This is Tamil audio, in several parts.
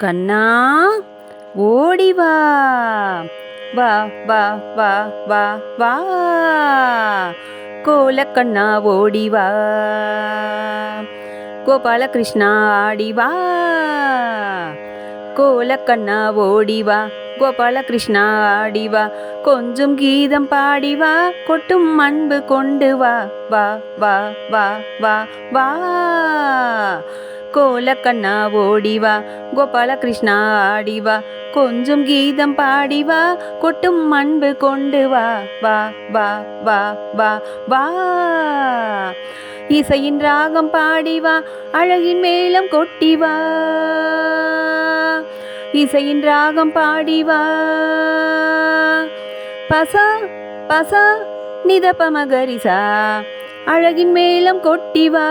கண்ணா ஓடி வா. வா வா வா வா வா. கோலக்கண்ணா ஓடி வா. கோபாலகிருஷ்ணா ஆடி வா. கோலக்கண்ணா ஓடி வா. கோபாலகிருஷ்ணா ஆடி வா. கொஞ்சம் கீதம் பாடி வா. கொட்டும் அன்பு கொண்டு வா. வா வா வா வா வா. கோலக்கண்ணா ஓடிவா கோபாலகிருஷ்ணா ஆடிவா கொஞ்சம் கீதம் பாடிவா கொட்டும் அன்பு கொண்டு வா வா வா வா வா வா. இசையின் ராகம் பாடிவா அழகின் மேளம் கொட்டிவா. இசையின் ராகம் பாடிவா. பசா பசா நிதப மகரிசா அழகின் மேளம் கொட்டிவா.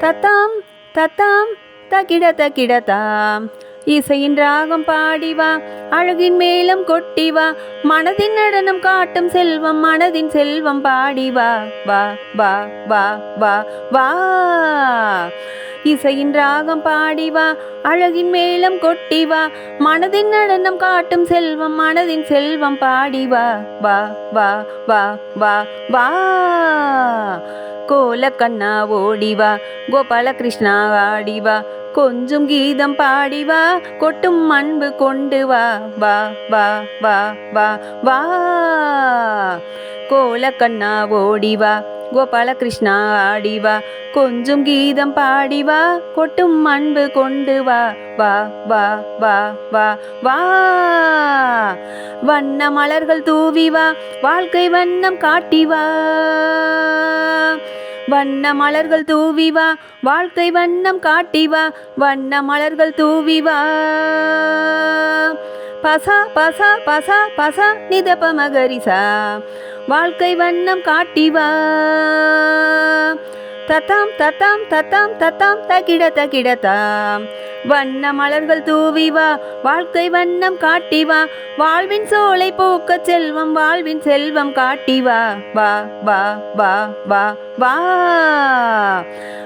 தத்தாம் தத்தாம் தகிட தகிடதாம் இசையின் ராகம் பாடிவா அழகின் மேலும் கொட்டிவா மனதின் நடனம் காட்டும் செல்வம் மனதின் செல்வம் பாடிவா வா வா வா வா வா. இசையின் ராகம் பாடி வா அழகின் மேளம் கொட்டி வா மனதின் நடனம் காட்டும் செல்வம் மனதின் செல்வம் பாடி வா வா வா வா வா வா. கோலக்கண்ணா ஓடி வா கோபாலகிருஷ்ணா ஆடி வா கொஞ்சம் கீதம் பாடி வா கொட்டும் அன்பு கொண்டு வா வா வா வா வா வா. கோலக்கண்ணா ஓடி வா கோபாலகிருஷ்ணா ஆடி வா கொஞ்சம் கீதம் பாடி வா கொட்டும் அன்பு கொண்டு வா வா வா வா வா வா. வண்ண மலர்கள் தூவி வா வாழ்க்கை வண்ணம் காட்டி வா. வண்ண மலர்கள் தூவி வா வாழ்க்கை வண்ணம் காட்டி வா வண்ண மலர்கள் தூவி வா. பசா பசா பசா பசா நிதப மகரிசா வாழ்க்கை வண்ணம் காட்டி வா. தத்தாம் தத்தாம் தத்தாம் தத்தாம் தகிட தகிடதாம் வண்ண மலர்கள் தூவி வா வாழ்க்கை வண்ணம் காட்டி வா. வாழ்வின் சோலை போக்க செல்வம் வாழ்வின் செல்வம் காட்டி வா. வா வா வா வா வா.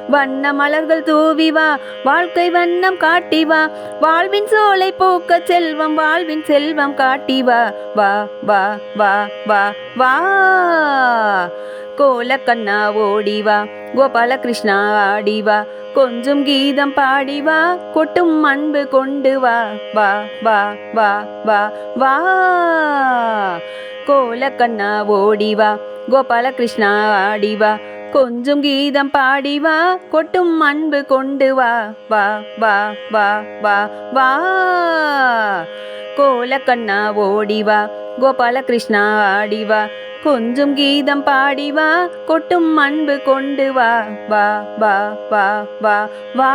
வண்ண மலர்கள் தூவி வா வாழ்க்கை வண்ணம் காட்டி வா. வாழ்வின் சோலை போக்க செல்வம் வாழ்வின் செல்வம் காட்டி வா. வா வா வா வா வா. கோலக்கண்ணா ஓடி வா. கோபாலகிருஷ்ணா ஆடி வா கொஞ்சம் கீதம் பாடி வா கொட்டும் அன்பு கொண்டு வா வா வா வா வா வா. கோலக்கண்ணா ஓடி வா கோபாலகிருஷ்ணா ஆடி வா கொஞ்சம் கீதம் பாடி வா கொட்டும் அன்பு கொண்டு வா வா வா வா வா வா. கோலக்கண்ணா ஓடி வா கோபாலகிருஷ்ணா ஆடி வா கொஞ்சம் கீதம் பாடி வா கொட்டும் அன்பு கொண்டு வா. வா வா வா வா வா.